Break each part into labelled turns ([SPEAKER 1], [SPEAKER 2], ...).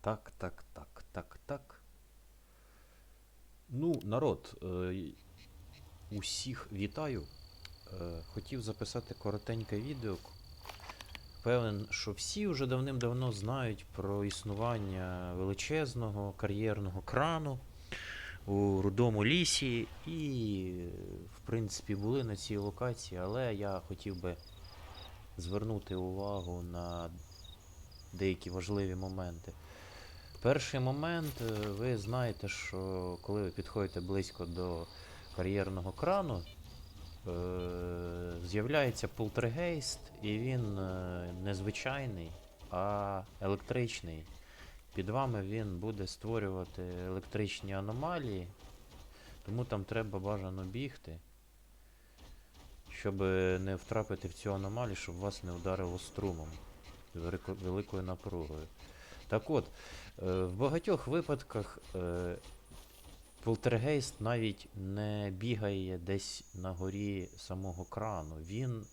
[SPEAKER 1] Так, так, так, так, так. Ну, народ, е, усіх вітаю. Е, хотів записати коротеньке відео. Певен, що всі вже давним-давно знають про існування величезного кар'єрного крану у рудому лісі і, в принципі, були на цій локації, але я хотів би звернути увагу на деякі важливі моменти. Перший момент, е, ви знаєте, що коли ви підходите близько до кар'єрного крану, е, з'являється полтергейст, і він е, не звичайний, а електричний. Під вами він буде створювати електричні аномалії, тому там треба бажано бігти, щоб не втрапити в цю аномалію, щоб вас не ударило струмом велико- великою напругою. Так от, в багатьох випадках е, полтергейст навіть не бігає десь на горі самого крану. Він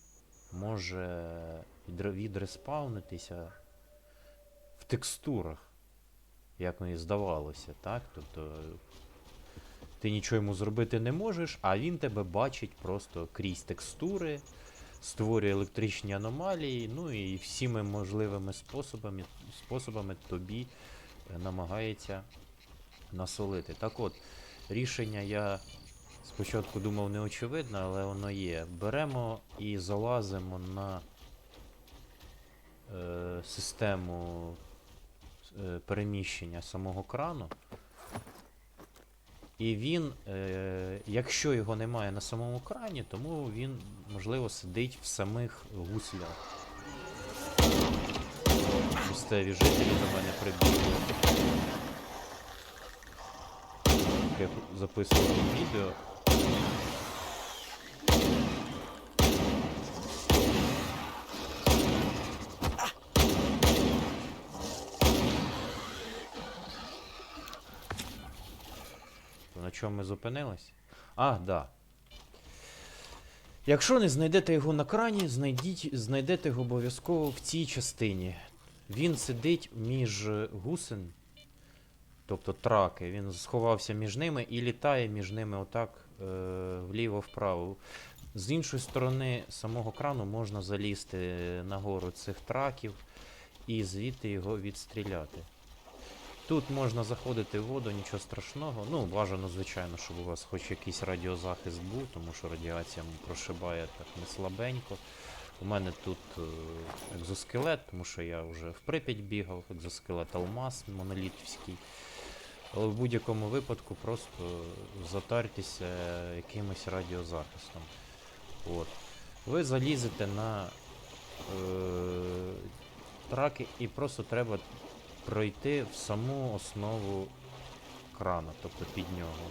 [SPEAKER 1] може відре- відреспаунитися в текстурах, як мені здавалося, так? Тобто ти нічого йому зробити не можеш, а він тебе бачить просто крізь текстури, створює електричні аномалії, ну і всіми можливими способами, способами тобі е, намагається насолити. Так от, рішення я спочатку думав не очевидне, але воно є. Беремо і залазимо на е, систему е, переміщення самого крану. І він, е, якщо його немає на самому крані, тому він, можливо, сидить в самих гуслях. Місцеві жителі до мене прибігли. Я записував відео. На чому ми зупинились? А, да. Якщо не знайдете його на крані, знайдіть, знайдете його обов'язково в цій частині. Він сидить між гусен, тобто траки. Він сховався між ними і літає між ними отак е, вліво-вправо. З іншої сторони самого крану можна залізти на гору цих траків і звідти його відстріляти. Тут можна заходити в воду, нічого страшного. Ну, бажано, звичайно, щоб у вас хоч якийсь радіозахист був, тому що радіація прошибає так не слабенько. У мене тут е, екзоскелет, тому що я вже в Прип'ять бігав, екзоскелет Алмаз монолітівський. Але в будь-якому випадку просто затартеся якимось радіозахистом. От. Ви залізете на е, траки і просто треба пройти в саму основу крана, тобто під нього.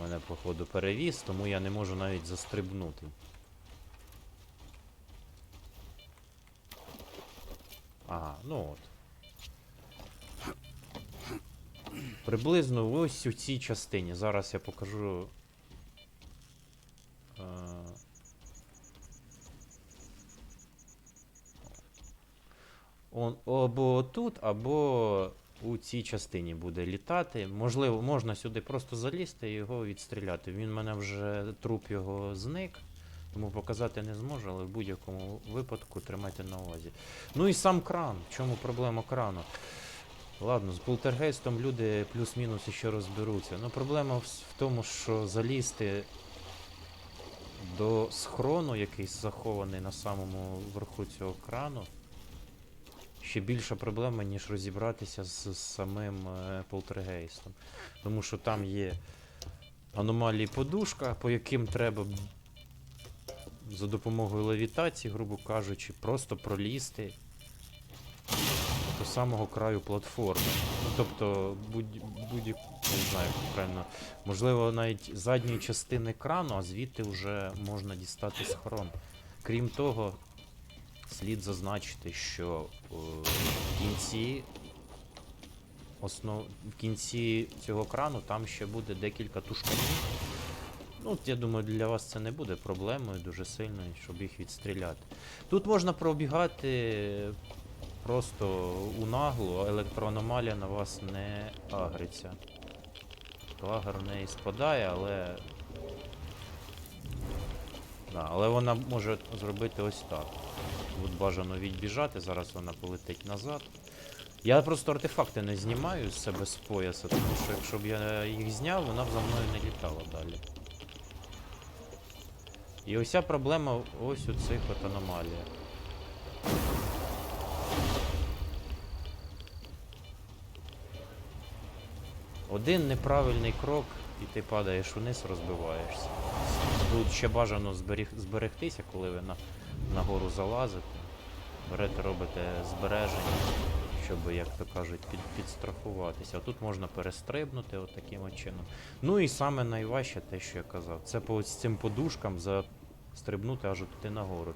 [SPEAKER 1] Мене, походу, перевіз, тому я не можу навіть застрибнути. Ага, ну от. Приблизно ось у цій частині. Зараз я покажу. Е, Он або тут, або у цій частині буде літати. Можливо, можна сюди просто залізти і його відстріляти. Він мене вже труп його зник, тому показати не зможу, але в будь-якому випадку тримайте на увазі. Ну і сам кран. В чому проблема крану? Ладно, з полтергейстом люди плюс-мінус ще розберуться. Ну проблема в, в тому, що залізти до схрону, який захований на самому верху цього крану, ще більша проблема, ніж розібратися з, самим е, полтергейстом. Тому що там є аномалії подушка, по яким треба за допомогою левітації, грубо кажучи, просто пролізти до самого краю платформи. Ну, тобто, будь, будь не знаю, правильно. Можливо, навіть задньої частини крану, а звідти вже можна дістати схрон. Крім того, слід зазначити, що е, в кінці основ... в кінці цього крану там ще буде декілька тушканів, Ну, я думаю, для вас це не буде проблемою дуже сильною, щоб їх відстріляти. Тут можна пробігати просто у наглу, електроаномалія на вас не агриться. Агр в неї спадає, але. Да, але вона може зробити ось так. От бажано відбіжати, зараз вона полетить назад. Я просто артефакти не знімаю з себе з пояса, тому що якщо б я їх зняв, вона б за мною не літала далі. І ось ця проблема ось у цих от аномаліях. Один неправильний крок, і ти падаєш вниз, розбиваєшся. Тут ще бажано зберіг, зберегтися, коли ви на, нагору залазите. Берете, робите збереження, щоб, як то кажуть, під, підстрахуватися. Тут можна перестрибнути от таким чином. Ну і саме найважче те, що я казав, це по ось цим подушкам застрибнути аж туди нагору.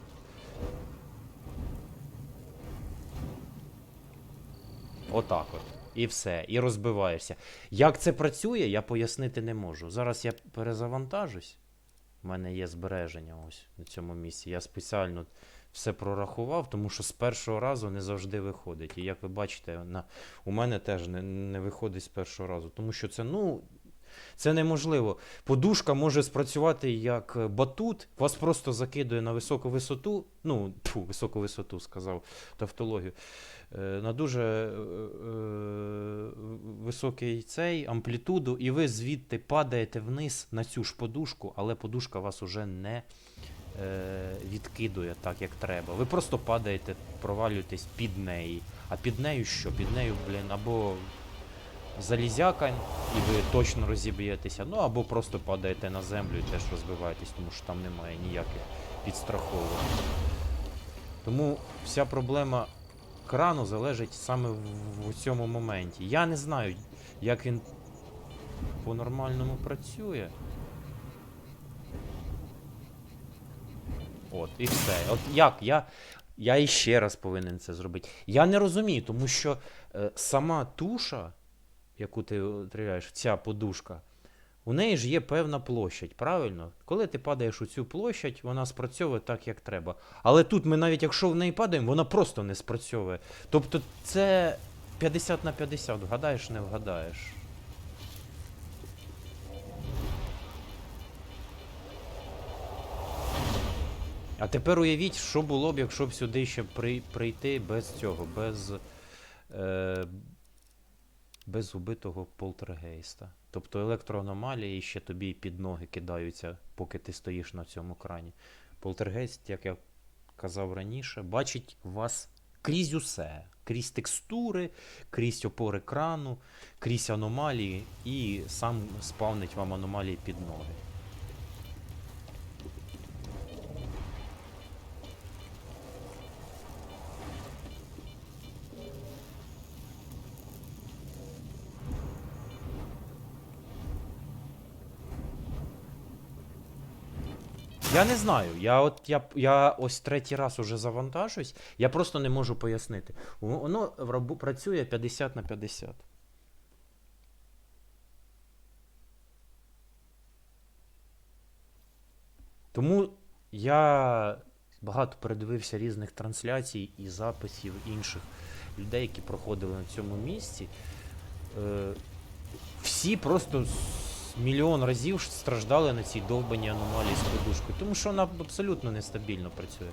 [SPEAKER 1] Отак от. І все. І розбиваєшся. Як це працює, я пояснити не можу. Зараз я перезавантажусь. У мене є збереження ось на цьому місці. Я спеціально все прорахував, тому що з першого разу не завжди виходить. І як ви бачите, на, у мене теж не, не виходить з першого разу. Тому що це, ну. Це неможливо. Подушка може спрацювати як е, батут, вас просто закидує на високу висоту, ну, тьфу, високу висоту сказав тавтологію. Е, на дуже е, е, високий цей амплітуду, і ви звідти падаєте вниз на цю ж подушку, але подушка вас уже не відкидує так, як треба. Ви просто падаєте, провалюєтесь під неї. А під нею що? Під нею, блін, або залізяка, і ви точно розіб'єтеся, ну або просто падаєте на землю і теж розбиваєтесь, тому що там немає ніяких підстраховувань. Тому вся проблема крану залежить саме в, в цьому моменті. Я не знаю, як він по-нормальному працює. От, і все. От як? Я, я іще раз повинен це зробити. Я не розумію, тому що е, сама туша, яку ти стріляєш, ця подушка, у неї ж є певна площадь, правильно? Коли ти падаєш у цю площадь, вона спрацьовує так, як треба. Але тут ми навіть якщо в неї падаємо, вона просто не спрацьовує. Тобто це 50 на 50, вгадаєш, не вгадаєш. А тепер уявіть, що було б, якщо б сюди ще при, прийти без цього, без, е, без убитого полтергейста. Тобто електроаномалії ще тобі під ноги кидаються, поки ти стоїш на цьому крані. Полтергейст, як я казав раніше, бачить вас крізь усе. Крізь текстури, крізь опори крану, крізь аномалії і сам спавнить вам аномалії під ноги. Я не знаю. Я от я, я ось третій раз уже завантажуюсь, я просто не можу пояснити. Во- Воно працює 50 на 50. Тому я багато передивився різних трансляцій і записів інших людей, які проходили на цьому місці. Е, всі просто мільйон разів страждали на цій довбаній аномалії з подушкою, тому що вона абсолютно нестабільно працює.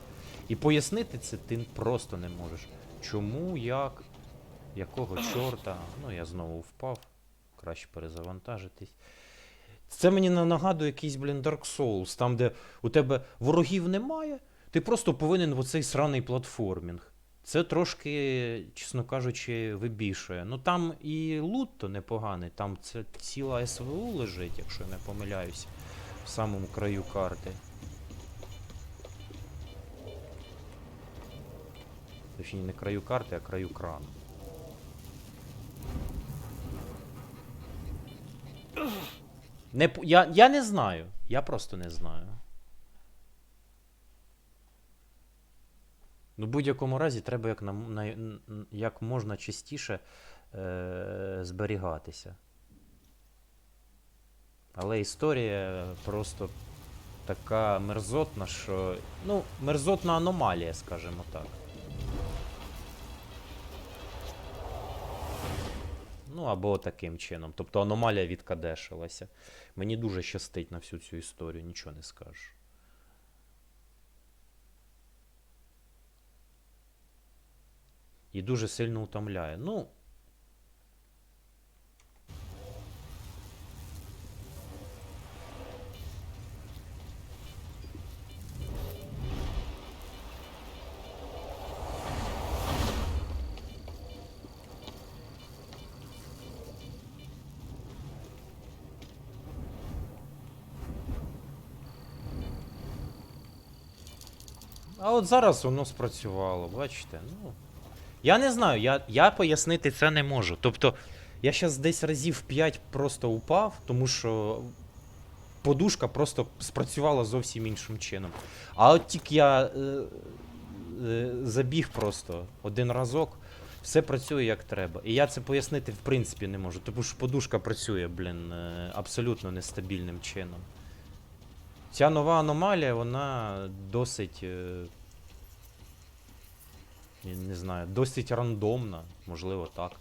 [SPEAKER 1] І пояснити це ти просто не можеш. Чому, як, якого чорта. Ну, я знову впав. Краще перезавантажитись. Це мені на- нагадує якийсь, блін, Dark Souls, там, де у тебе ворогів немає, ти просто повинен в оцей сраний платформінг. Це трошки, чесно кажучи, вибішує. Ну там і лут то непоганий, там це ціла СВУ лежить, якщо я не помиляюсь, в самому краю карти. Точніше, не краю карти, а краю крану. Не, я, я не знаю. Я просто не знаю. Ну, в будь-якому разі треба як, на, н- н- як можна частіше е, зберігатися. Але історія просто така мерзотна, що. Ну, мерзотна аномалія, скажімо так. Ну, або таким чином. Тобто аномалія відкадешилася. Мені дуже щастить на всю цю історію, нічого не скажу. І дуже сильно утомляє. Ну. А от зараз воно спрацювало, бачите? Ну. Я не знаю, я, я пояснити це не можу. Тобто, я зараз десь разів 5 просто упав, тому що подушка просто спрацювала зовсім іншим чином. А от тільки я е, е, забіг просто один разок, все працює як треба. І я це пояснити в принципі не можу, тому що подушка працює, блін, е, абсолютно нестабільним чином. Ця нова аномалія, вона досить. е, не знаю, досить рандомна, можливо, так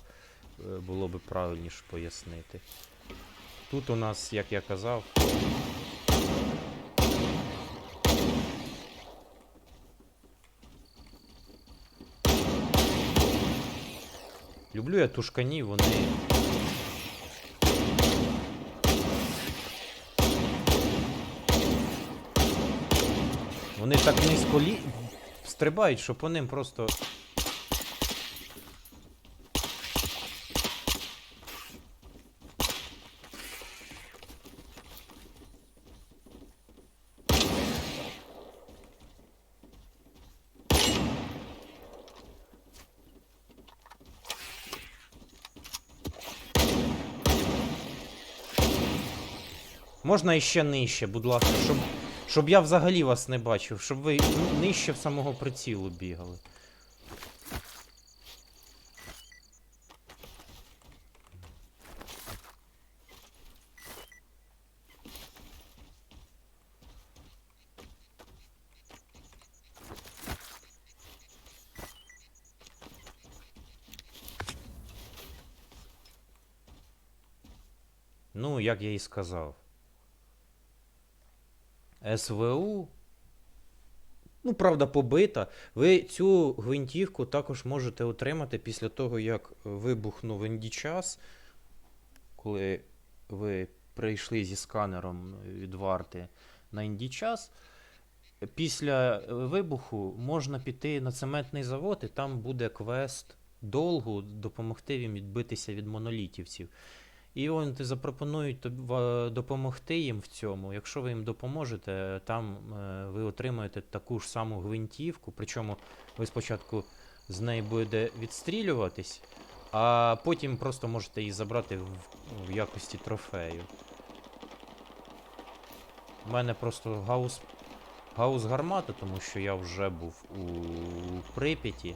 [SPEAKER 1] е, було би правильніше пояснити. Тут у нас, як я казав. Люблю я тушканів, вони. Вони так низько лі... стрибають, що по ним просто. Можна іще нижче, будь ласка, щоб, щоб я взагалі вас не бачив, щоб ви нижче самого прицілу бігали. Ну, як я і сказав. СВУ. Ну, правда, побита. Ви цю гвинтівку також можете отримати після того, як вибухнув індічас, коли ви прийшли зі сканером від варти на індічас. Після вибуху можна піти на цементний завод, і там буде квест довгу допомогти їм відбитися від монолітівців. І вони запропонують допомогти їм в цьому. Якщо ви їм допоможете, там е, ви отримаєте таку ж саму гвинтівку. Причому ви спочатку з неї будете відстрілюватись, а потім просто можете її забрати в, в якості трофею. У мене просто гаус, гаус гармата, тому що я вже був у Прип'яті,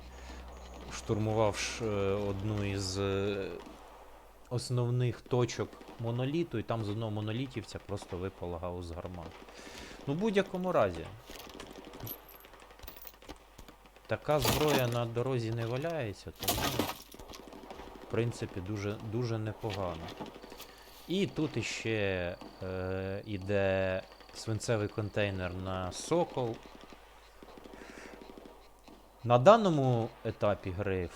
[SPEAKER 1] штурмував е, одну із. Основних точок моноліту, і там з одного монолітівця просто випала гаус гармат. Ну, в будь-якому разі. Така зброя на дорозі не валяється, тому, в принципі, дуже, дуже непогано. І тут іще е, іде свинцевий контейнер на Сокол. На даному етапі гри,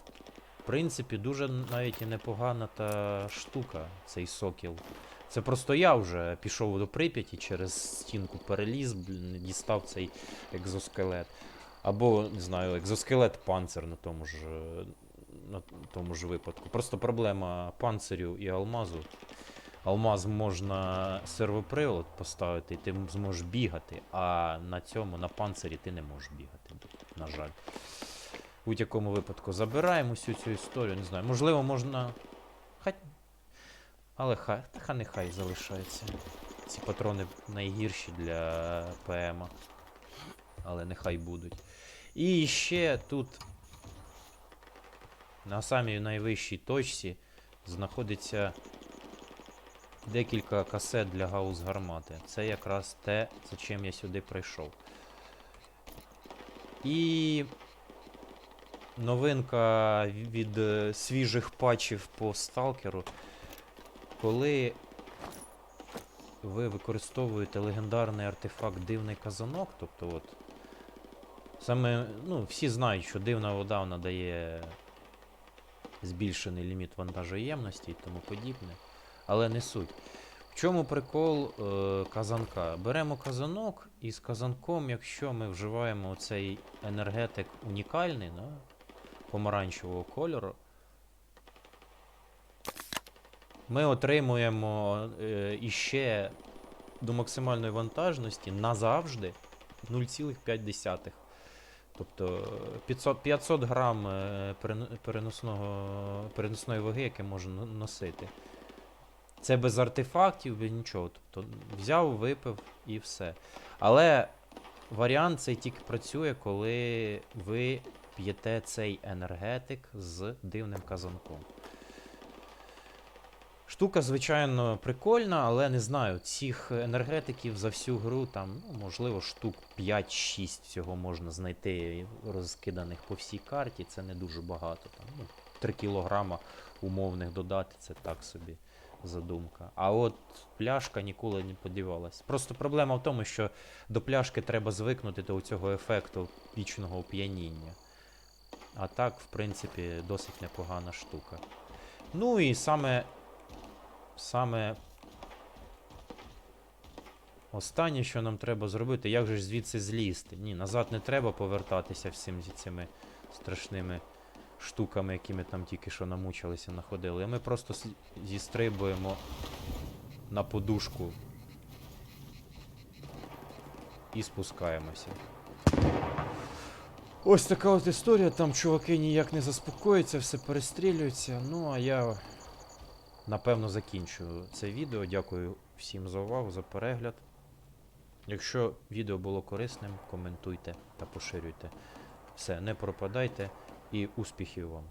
[SPEAKER 1] в принципі, дуже навіть і непогана та штука, цей сокіл. Це просто я вже пішов до Прип'яті через стінку переліз, дістав цей екзоскелет. Або, не знаю, екзоскелет панцир на тому ж, на тому ж випадку. Просто проблема панцирю і алмазу. Алмаз можна сервопривод поставити, і ти зможеш бігати, а на цьому, на панцирі, ти не можеш бігати, на жаль. В будь-якому випадку забираємо всю цю історію, не знаю. Можливо, можна. Хай. Але хай, та хай нехай залишається. Ці патрони найгірші для ПМа. Але нехай будуть. І ще тут. На самій найвищій точці знаходиться декілька касет для гаус гармати. Це якраз те, за чим я сюди прийшов. І новинка від е, свіжих патчів по сталкеру. Коли ви використовуєте легендарний артефакт дивний казанок, тобто от. Саме, ну, всі знають, що дивна вода вона дає збільшений ліміт вантажоємності і тому подібне. Але не суть. В чому прикол е, казанка? Беремо казанок, і з казанком, якщо ми вживаємо цей енергетик унікальний, да, помаранчевого кольору, ми отримуємо е, іще до максимальної вантажності назавжди 0,5. Тобто е, 500, 500 грам е, переносного, переносної ваги, яке можна носити. Це без артефактів, без нічого. Тобто взяв, випив і все. Але варіант цей тільки працює, коли ви п'єте цей енергетик з дивним казанком. Штука, звичайно, прикольна, але не знаю, цих енергетиків за всю гру там, ну, можливо, штук 5-6 всього можна знайти розкиданих по всій карті. Це не дуже багато. Там, ну, 3 кілограма умовних додати, це так собі задумка. А от пляшка ніколи не подівалась. Просто проблема в тому, що до пляшки треба звикнути до цього ефекту вічного оп'яніння. А так, в принципі, досить непогана штука. Ну і саме. Саме. Останнє, що нам треба зробити, як же ж звідси злізти? Ні, назад не треба повертатися всім зі цими страшними штуками, які ми там тільки що намучилися, находили. Ми просто зістрибуємо на подушку і спускаємося. Ось така от історія, там чуваки ніяк не заспокояться, все перестрілюється. Ну, а я напевно закінчую це відео. Дякую всім за увагу, за перегляд. Якщо відео було корисним, коментуйте та поширюйте. Все, не пропадайте і успіхів вам!